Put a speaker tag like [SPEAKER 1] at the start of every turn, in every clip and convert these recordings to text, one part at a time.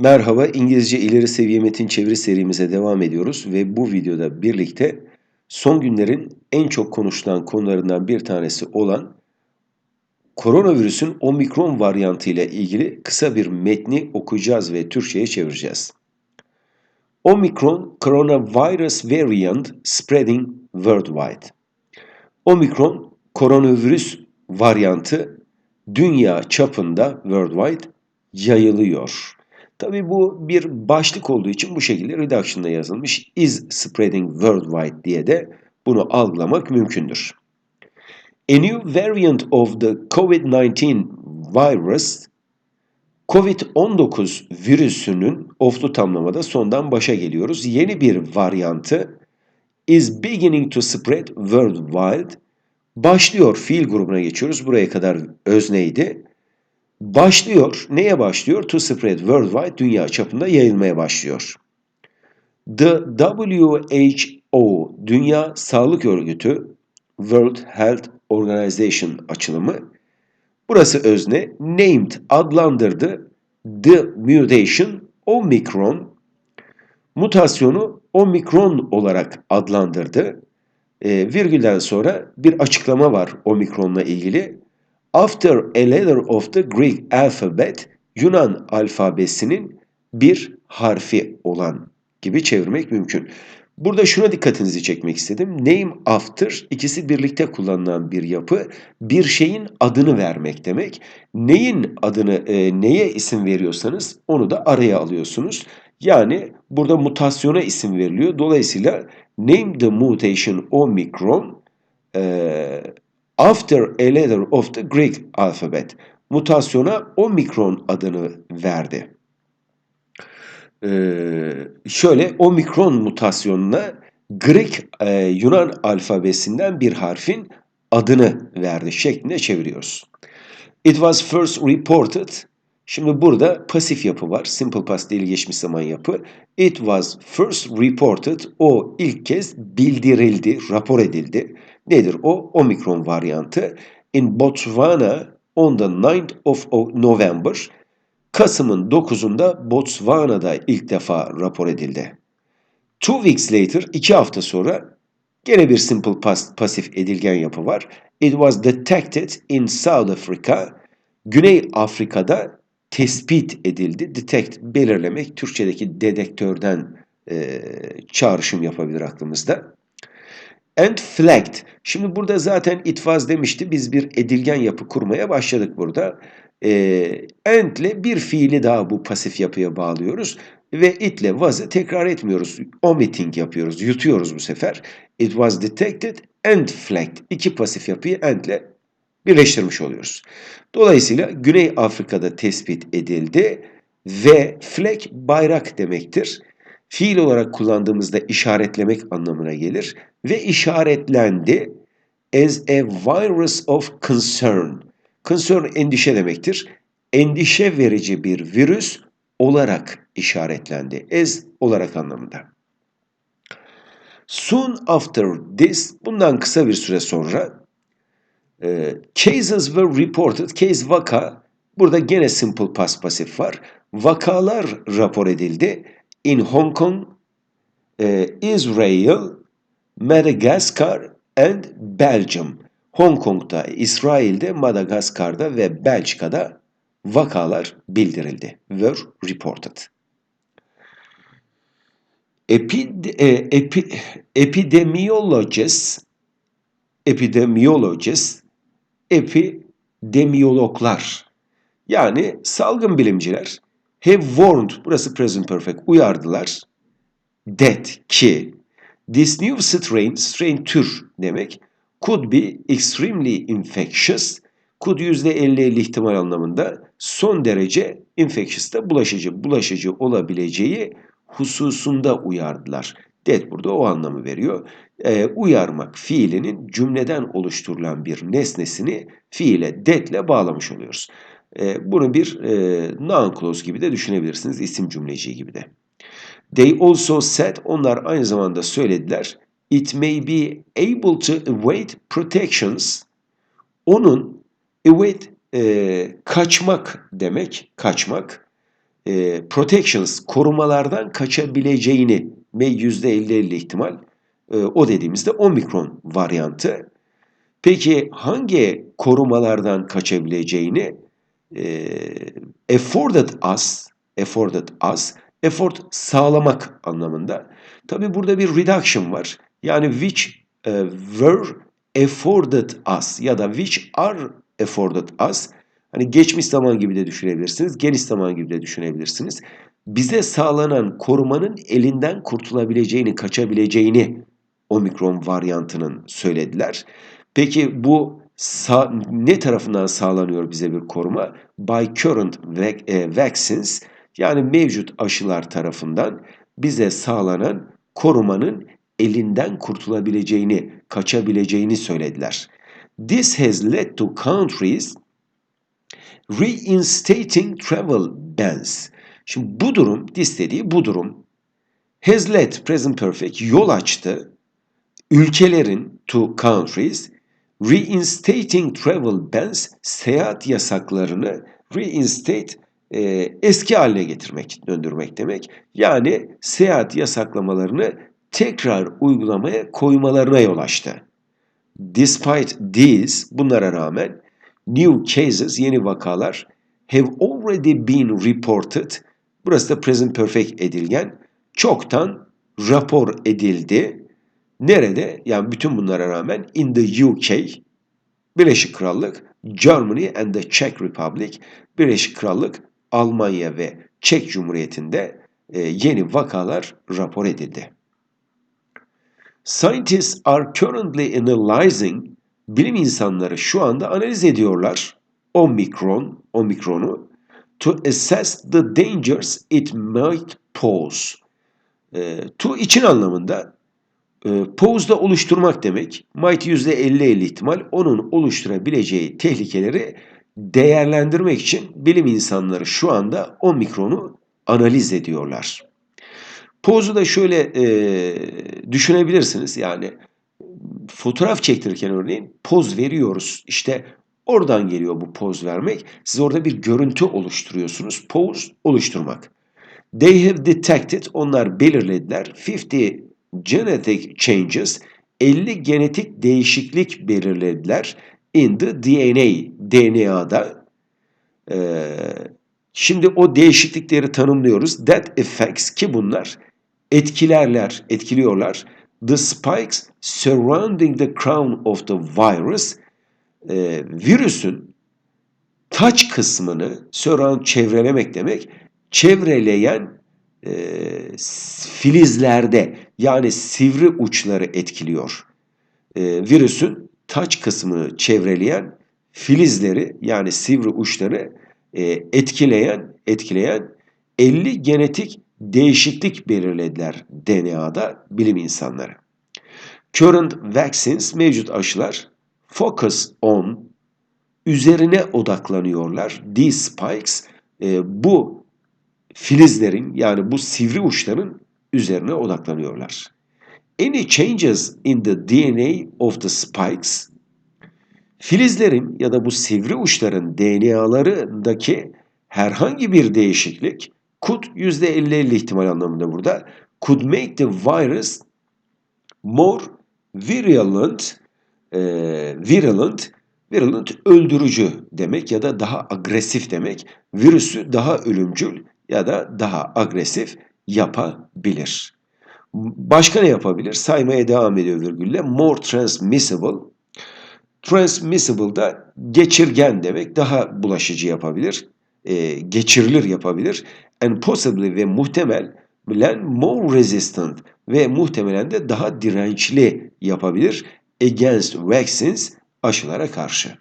[SPEAKER 1] Merhaba, İngilizce ileri seviye metin çeviri serimize devam ediyoruz ve bu videoda birlikte son günlerin en çok konuşulan konularından bir tanesi olan koronavirüsün omikron varyantı ile ilgili kısa bir metni okuyacağız ve Türkçe'ye çevireceğiz. Omicron coronavirus variant spreading worldwide. Omikron koronavirüs varyantı dünya çapında worldwide yayılıyor. Tabi bu bir başlık olduğu için bu şekilde reduction'da yazılmış. Is spreading worldwide diye de bunu algılamak mümkündür. A new variant of the COVID-19 virus Covid-19 virüsünün oflu tamlamada sondan başa geliyoruz. Yeni bir varyantı is beginning to spread worldwide başlıyor fiil grubuna geçiyoruz. Buraya kadar özneydi. Başlıyor. Neye başlıyor? To spread worldwide dünya çapında yayılmaya başlıyor. The WHO Dünya Sağlık Örgütü World Health Organization açılımı Burası özne named adlandırdı the mutation omicron mutasyonu omikron olarak adlandırdı. E, virgülden sonra bir açıklama var omikronla ilgili. After a letter of the Greek alphabet, Yunan alfabesinin bir harfi olan gibi çevirmek mümkün. Burada şuna dikkatinizi çekmek istedim. Name after ikisi birlikte kullanılan bir yapı. Bir şeyin adını vermek demek. Neyin adını, e, neye isim veriyorsanız onu da araya alıyorsunuz. Yani burada mutasyona isim veriliyor. Dolayısıyla name the mutation omicron e, after a letter of the Greek alphabet. Mutasyona omikron adını verdi. Ee, şöyle omikron mutasyonuna Grek e, Yunan alfabesinden bir harfin adını verdi şeklinde çeviriyoruz. It was first reported Şimdi burada pasif yapı var. Simple past değil geçmiş zaman yapı. It was first reported. O ilk kez bildirildi, rapor edildi. Nedir o? Omikron varyantı. In Botswana on the 9th of November. Kasım'ın 9'unda Botswana'da ilk defa rapor edildi. Two weeks later, iki hafta sonra gene bir simple past pasif edilgen yapı var. It was detected in South Africa. Güney Afrika'da tespit edildi. Detect belirlemek Türkçedeki dedektörden e, çağrışım yapabilir aklımızda. And flagged. Şimdi burada zaten it was demişti. Biz bir edilgen yapı kurmaya başladık burada. E, and ile bir fiili daha bu pasif yapıya bağlıyoruz. Ve it ile was'ı tekrar etmiyoruz. Omitting yapıyoruz. Yutuyoruz bu sefer. It was detected and flagged. İki pasif yapıyı and ile birleştirmiş oluyoruz. Dolayısıyla Güney Afrika'da tespit edildi ve flag bayrak demektir. Fiil olarak kullandığımızda işaretlemek anlamına gelir ve işaretlendi as a virus of concern. Concern endişe demektir. Endişe verici bir virüs olarak işaretlendi. As olarak anlamında. Soon after this, bundan kısa bir süre sonra e, cases were reported. Case vaka. Burada gene simple past pasif var. Vakalar rapor edildi. In Hong Kong, e, Israel, Madagascar and Belgium. Hong Kong'da, İsrail'de, Madagaskar'da ve Belçika'da vakalar bildirildi. Were reported. Epid, e, epi, epidemiologists epidemiologists epidemiyologlar yani salgın bilimciler have warned, burası present perfect, uyardılar that ki this new strain, strain tür demek could be extremely infectious, could %50-50 ihtimal anlamında son derece infectious da bulaşıcı, bulaşıcı olabileceği hususunda uyardılar. Det burada o anlamı veriyor. Ee, uyarmak fiilinin cümleden oluşturulan bir nesnesini fiile, detle bağlamış oluyoruz. Ee, bunu bir e, noun clause gibi de düşünebilirsiniz, isim cümleciği gibi de. They also said, onlar aynı zamanda söylediler, it may be able to evade protections. Onun evade e, kaçmak demek, kaçmak. e, protections, korumalardan kaçabileceğini ve %50-50 ihtimal e, o dediğimizde omikron varyantı. Peki hangi korumalardan kaçabileceğini e, afforded us, afforded us, afford sağlamak anlamında. Tabi burada bir reduction var. Yani which e, were afforded us ya da which are afforded us. Hani geçmiş zaman gibi de düşünebilirsiniz, geniş zaman gibi de düşünebilirsiniz. Bize sağlanan korumanın elinden kurtulabileceğini, kaçabileceğini omikron varyantının söylediler. Peki bu ne tarafından sağlanıyor bize bir koruma? By current e, vaccines yani mevcut aşılar tarafından bize sağlanan korumanın elinden kurtulabileceğini, kaçabileceğini söylediler. This has led to countries reinstating travel bans. Şimdi bu durum, this dediği bu durum has led, present perfect, yol açtı ülkelerin to countries reinstating travel bans seyahat yasaklarını reinstate e, eski haline getirmek, döndürmek demek. Yani seyahat yasaklamalarını tekrar uygulamaya koymalarına yol açtı. Despite these, bunlara rağmen new cases, yeni vakalar have already been reported. Burası da present perfect edilgen. Çoktan rapor edildi. Nerede? Yani bütün bunlara rağmen in the UK, Birleşik Krallık, Germany and the Czech Republic, Birleşik Krallık, Almanya ve Çek Cumhuriyeti'nde e, yeni vakalar rapor edildi. Scientists are currently analyzing, bilim insanları şu anda analiz ediyorlar Omicron, Omicron'u to assess the dangers it might pose. E, to için anlamında e, Pose'da oluşturmak demek. Might %50-50 ihtimal onun oluşturabileceği tehlikeleri değerlendirmek için bilim insanları şu anda omikronu analiz ediyorlar. Pozu da şöyle e, düşünebilirsiniz yani fotoğraf çektirirken örneğin poz veriyoruz. İşte oradan geliyor bu poz vermek. Siz orada bir görüntü oluşturuyorsunuz. Poz oluşturmak. They have detected, onlar belirlediler 50 genetic changes 50 genetik değişiklik belirlediler in the DNA, DNA'da. Ee, şimdi o değişiklikleri tanımlıyoruz. That affects ki bunlar etkilerler, etkiliyorlar. The spikes surrounding the crown of the virus e, virüsün taç kısmını surround çevrelemek demek çevreleyen e, filizlerde yani sivri uçları etkiliyor. E, virüsün taç kısmını çevreleyen filizleri yani sivri uçları e, etkileyen etkileyen 50 genetik değişiklik belirlediler DNA'da bilim insanları. Current vaccines mevcut aşılar focus on üzerine odaklanıyorlar. These spikes e, bu filizlerin yani bu sivri uçların üzerine odaklanıyorlar. Any changes in the DNA of the spikes filizlerin ya da bu sivri uçların DNA'larındaki herhangi bir değişiklik could %50-50 ihtimal anlamında burada could make the virus more virulent e, virulent virulent öldürücü demek ya da daha agresif demek. Virüsü daha ölümcül ya da daha agresif yapabilir. Başka ne yapabilir? Saymaya devam ediyor virgülle. More transmissible. Transmissible da geçirgen demek. Daha bulaşıcı yapabilir. E, geçirilir yapabilir. And possibly ve muhtemel bilen more resistant ve muhtemelen de daha dirençli yapabilir against vaccines aşılara karşı.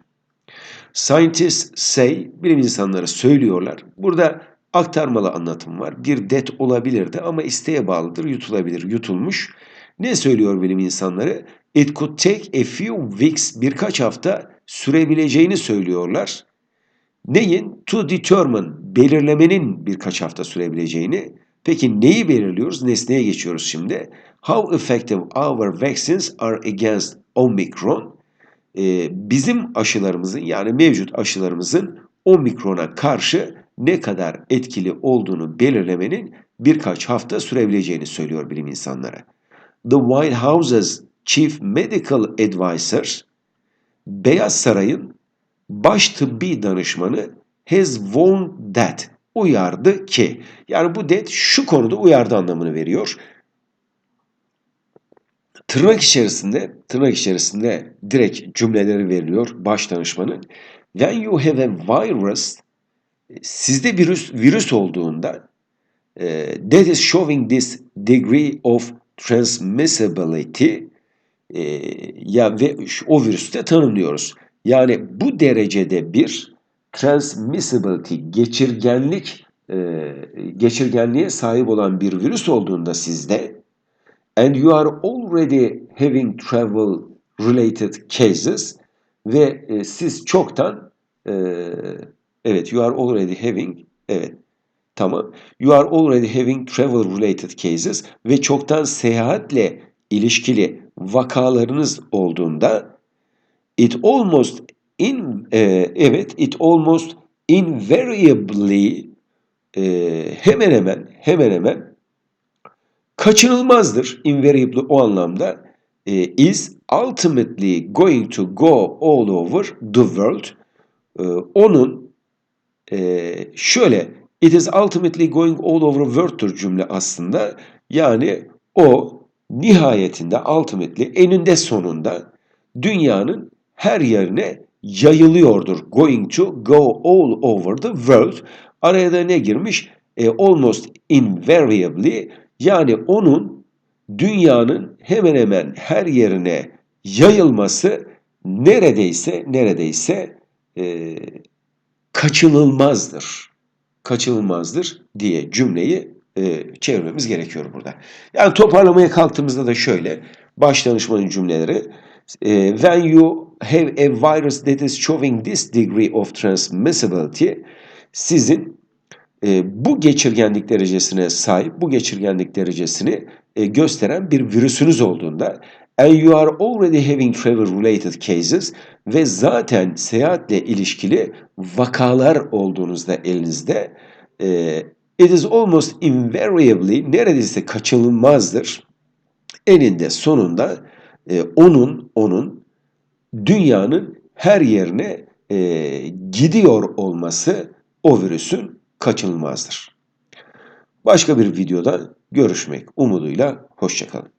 [SPEAKER 1] Scientists say, bilim insanları söylüyorlar. Burada aktarmalı anlatım var. Bir det olabilirdi ama isteğe bağlıdır, yutulabilir, yutulmuş. Ne söylüyor bilim insanları? It could take a few weeks, birkaç hafta sürebileceğini söylüyorlar. Neyin? To determine, belirlemenin birkaç hafta sürebileceğini. Peki neyi belirliyoruz? Nesneye geçiyoruz şimdi. How effective our vaccines are against Omicron? Ee, bizim aşılarımızın yani mevcut aşılarımızın Omikron'a karşı ne kadar etkili olduğunu belirlemenin birkaç hafta sürebileceğini söylüyor bilim insanları. The White House's Chief Medical Advisor, Beyaz Saray'ın baş tıbbi danışmanı has warned that uyardı ki yani bu that şu konuda uyardı anlamını veriyor. Tırnak içerisinde tırnak içerisinde direkt cümleleri veriliyor baş danışmanın. When you have a virus sizde virüs virüs olduğunda e, that is showing this degree of transmissibility e, ya ve o virüsü de tanımlıyoruz. Yani bu derecede bir transmissibility, geçirgenlik, e, geçirgenliğe sahip olan bir virüs olduğunda sizde and you are already having travel related cases ve siz çoktan e, evet you are already having evet tamam you are already having travel related cases ve çoktan seyahatle ilişkili vakalarınız olduğunda it almost in e, evet it almost invariably e, hemen hemen hemen hemen kaçınılmazdır. Invariably o anlamda e, is ultimately going to go all over the world. E, onun e, şöyle it is ultimately going all over the world'tur cümle aslında. Yani o nihayetinde ultimately eninde sonunda dünyanın her yerine yayılıyordur. Going to go all over the world. Araya da ne girmiş? E, almost invariably yani onun dünyanın hemen hemen her yerine yayılması neredeyse neredeyse e, kaçınılmazdır. Kaçınılmazdır diye cümleyi e, çevirmemiz gerekiyor burada. Yani toparlamaya kalktığımızda da şöyle baş danışmanın cümleleri e, when you have a virus that is showing this degree of transmissibility sizin e, bu geçirgenlik derecesine sahip, bu geçirgenlik derecesini e, gösteren bir virüsünüz olduğunda and you are already having travel related cases ve zaten seyahatle ilişkili vakalar olduğunuzda elinizde e, it is almost invariably neredeyse kaçınılmazdır. Eninde sonunda e, onun onun dünyanın her yerine e, gidiyor olması o virüsün kaçınılmazdır. Başka bir videoda görüşmek umuduyla hoşçakalın.